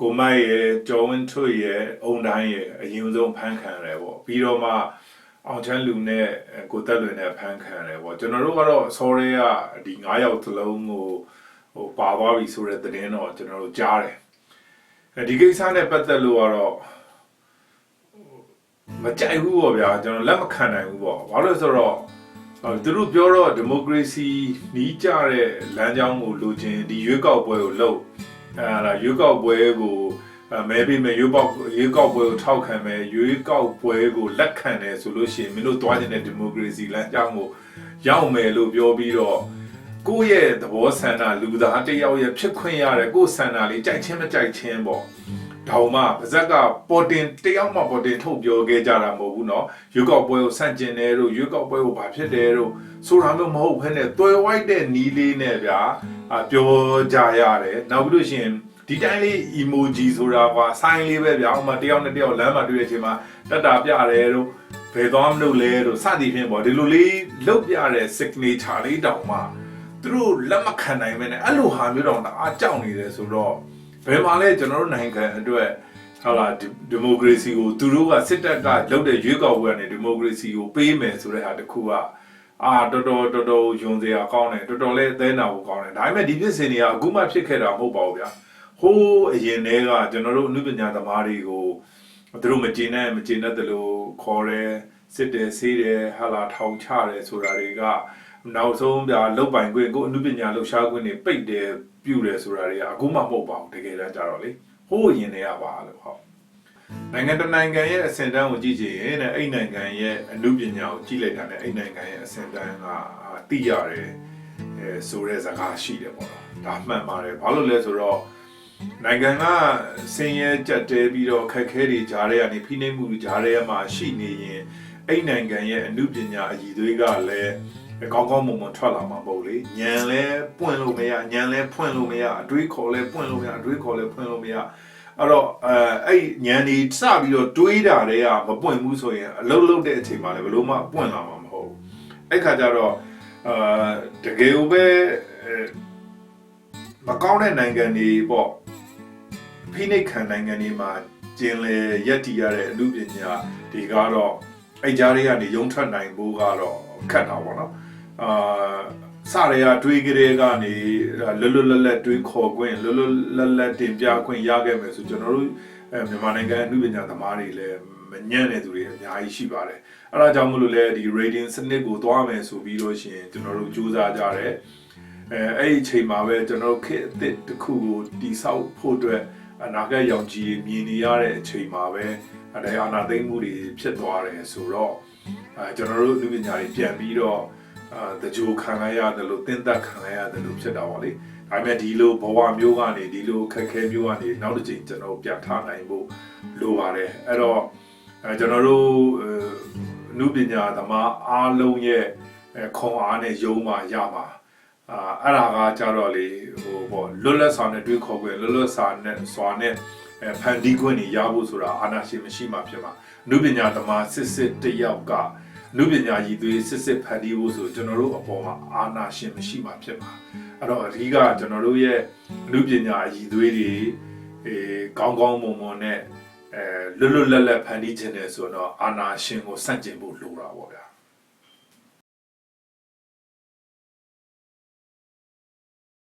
ကိုမိုက်ရဲ့ကျော်ဝင်းထွတ်ရဲ့အုံတိုင်းရဲ့အရင်ဆုံးဖမ်းခံရတယ်ပေါ့ပြီးတော့မှအောင်ချမ်းလူနဲ့ကိုတက်လွင်နဲ့ဖမ်းခံရတယ်ပေါ့ကျွန်တော်တို့ကတော့ဆော်ရဲကဒီ9ယောက်သလုံးကိုဟိုပါသွားပြီဆိုတဲ့သတင်းတော့ကျွန်တော်တို့ကြားတယ်အဲဒီကိစ္စနဲ့ပတ်သက်လို့ကတော့မကြိုက်ဘူးပေါ့ဗျာကျွန်တော်လက်မခံနိုင်ဘူးပေါ့ဘာလို့လဲဆိုတော့သူတို့ပြောတော့ဒီမိုကရေစီနီးကြတဲ့လမ်းကြောင်းကိုလိုချင်ဒီရွေးကောက်ပွဲကိုလုပ် အဲဒါရွေးကောက်ပွဲကိုမဲပေးမယ်ရွေးပေါက်ရွေးကောက်ပွဲကိုထောက်ခံမယ်ရွေးကောက်ပွဲကိုလက်ခံတယ်ဆိုလို့ရှိရင်မင်းတို့တွားကျင်တဲ့ဒီမိုကရေစီလမ်းကြောင်းကိုရောက်မယ်လို့ပြောပြီးတော့ကိုယ့်ရဲ့သဘောဆန္ဒလူသားတစ်ယောက်ရဲ့ဖြစ်ခွင့်ရတဲ့ကိုယ့်ဆန္ဒလေးကြိုက်ချင်းမကြိုက်ချင်းပေါ့တောင်မှပါဇက်ကပေါ်တင်တယောက်မှပေါ်တင်ထုတ်ပြောခဲ့ကြတာမဟုတ်ဘူးเนาะရွေးကောက်ပွဲကိုဆန့်ကျင်တယ်တို့ရွေးကောက်ပွဲကိုဘာဖြစ်တယ်တို့ဆိုတာမျိုးမဟုတ်ဘဲနဲ့တွယ်ဝိုက်တဲ့နီးလေးနဲ့ဗျာ အာပြောကြရတယ်နောက်ပြီးလို့ရှိရင်ဒီတိုင်းလေး emoji ဆိုတာကွာ sign လေးပဲဗျာဥမာတယောက်နဲ့တယောက်လမ်းမှာတွေ့တဲ့အချိန်မှာတက်တာပြတယ်တို့ဘယ်သွားမလို့လဲတို့စသည်ဖြင့်ပေါ့ဒီလိုလေးလုတ်ပြတဲ့ signature လေးတောင်မှသူတို့လက်မခံနိုင်မဲနဲ့အဲ့လိုဟာမျိုးတောင်တအားကြောက်နေတယ်ဆိုတော့ဘယ်မှာလဲကျွန်တော်တို့နိုင်ငံအတွက်ဟုတ်လားဒီမိုကရေစီကိုသူတို့ကစစ်တပ်ကလုပ်တဲ့ရွေးကောက်ပွဲကနေဒီမိုကရေစီကိုပေးမယ်ဆိုတဲ့ဟာတခုက အာတော်တော်တော်တော်ယုံစရာကောင်းတယ်တော်တော်လေးအသေးနာဖို့ကောင်းတယ်ဒါပေမဲ့ဒီဖြစ်စဉ်တွေကအခုမှဖြစ်ခဲ့တာမဟုတ်ပါဘူးဗျာဟိုးအရင်တည်းကကျွန်တော်တို့အမှုပညာသမားတွေကိုသူတို့မကျေနပ်မကျေနပ်တယ်လို့ခေါ်တယ်စစ်တယ်ဆေးတယ်ဟာလာထောင်ချတယ်ဆိုတာတွေကနောက်ဆုံးပြလုတ်ပိုင်ခွင့်ကိုအမှုပညာလှူရှားခွင့်တွေပိတ်တယ်ပြုတယ်ဆိုတာတွေကအခုမှမဟုတ်ပါဘူးတကယ်တမ်းကြတော့လေဟိုးအရင်တည်းကပါလို့ဟုတ် နိုင်ငံတနိုင်ငံရဲ့အဆင့်တန်းကိုကြည့်ကြည့်ရင်တဲ့အဲ့နိုင်ငံရဲ့အမှုပညာကိုကြည့်လိုက်တာနဲ့အဲ့နိုင်ငံရဲ့အဆင့်တန်းကသိရတယ်အဲဆိုတဲ့စကားရှိတယ်ပေါ့နော်ဒါမှန်ပါတယ်ဘာလို့လဲဆိုတော့နိုင်ငံကဆင်းရဲကြက်တဲပြီးတော့ခက်ခဲတွေကြားထဲကနေဖိနှိပ်မှုတွေကြားထဲမှာရှိနေရင်အဲ့နိုင်ငံရဲ့အမှုပညာအည်သွေးကလည်းကောင်းကောင်းမွန်မွန်ထွက်လာမှာပေါ့လေညံလဲပွင့်လို့မရညံလဲဖွင့်လို့မရအတွေးခေါ်လဲပွင့်လို့မရအတွေးခေါ်လဲဖွင့်လို့မရ အဲ့တော့အဲအဲ့ညံဒီစပြီးတော့တွေးတာတွေကမပွင့်ဘူးဆိုရင်အလုံးလုံးတဲ့အချိန်မှာလည်းဘလို့မှပွင့်လာမှာမဟုတ်ဘူးအဲ့ခါကျတော့အာတကယ်ပဲမကောင်းတဲ့နိုင်ငံတွေပေါ့ဖိနှိပ်ခံနိုင်ငံတွေမှာကျင်လေရက်တီရတဲ့အမှုပညာတွေကတော့အဲ့ကြားတွေကနေရုံထွက်နိုင်ဖို့ကတော့ခက်တာပေါ့နော်အာ စရရတွေးကြတဲ့ကနေလွတ်လွတ်လပ်လပ်တွေးခေါ်ခွင့်လွတ်လွတ်လပ်လပ်တင်ပြခွင့်ရခဲ့မယ်ဆိုကျွန်တော်တို့အဲမြန်မာနိုင်ငံအမှုပညာသမားတွေလည်းမညံ့တဲ့သူတွေအများကြီးရှိပါတယ်အဲဒါကြောင့်မလို့လဲဒီ rating စနစ်ကိုသွားမယ်ဆိုပြီးလို့ရှိရင်ကျွန်တော်တို့စူးစမ်းကြတယ်အဲအဲ့ဒီအချိန်မှာပဲကျွန်တော်တို့ခေတ်အသစ်တစ်ခုကိုတိဆောက်ဖို့အတွက်အနာဂတ်ရောင်ကြီးမြင်နေရတဲ့အချိန်မှာပဲအဲအာနာသိမ့်မှုတွေဖြစ်သွားတယ်ဆိုတော့အဲကျွန်တော်တို့လူပညာတွေပြန်ပြီးတော့ အာတကြိုခံလိုက်ရတယ်လို့တင်းသက်ခံလိုက်ရတယ်လို့ဖြစ်တာပါလေဒါပေမဲ့ဒီလိုဘဝမျိုးကနေဒီလိုခက်ခဲမျိုးကနေနောက်တစ်ချိန်ကျွန်တော်ပြထားနိုင်ဖို့လိုပါတယ်အဲ့တော့အဲကျွန်တော်တို့အနုပညာသမားအားလုံးရဲ့ခွန်အားနဲ့ယုံမှရမှာအာအဲ့ဒါကကြတော့လေဟိုပေါ့လွတ်လပ်စွာနဲ့တွေးခေါ်ခွင့်လွတ်လပ်စွာနဲ့စွာနဲ့ဖန်တီးခွင့်တွေရဖို့ဆိုတာအာနာရှင်မရှိမှဖြစ်မှာအနုပညာသမားစစ်စစ်တယောက်က လူပညာရည်သွေးစစ်စစ်ဖန်တီးဖို့ဆိုကျွန်တော်တို့အပေါ်မှာအာနာရှင်မရှိမှဖြစ်မှာအဲ့တော့အဓိကကျွန်တော်တို့ရဲ့လူပညာရည်သွေးတွေအဲကောင်းကောင်းမွန်မွန်နဲ့အဲလွတ်လွတ်လပ်လပ်ဖန်တီးခြင်းတယ်ဆိုတော့အာနာရှင်ကိုစန့်ကျင်ဖို့လိုတာပေါ့ဗျာ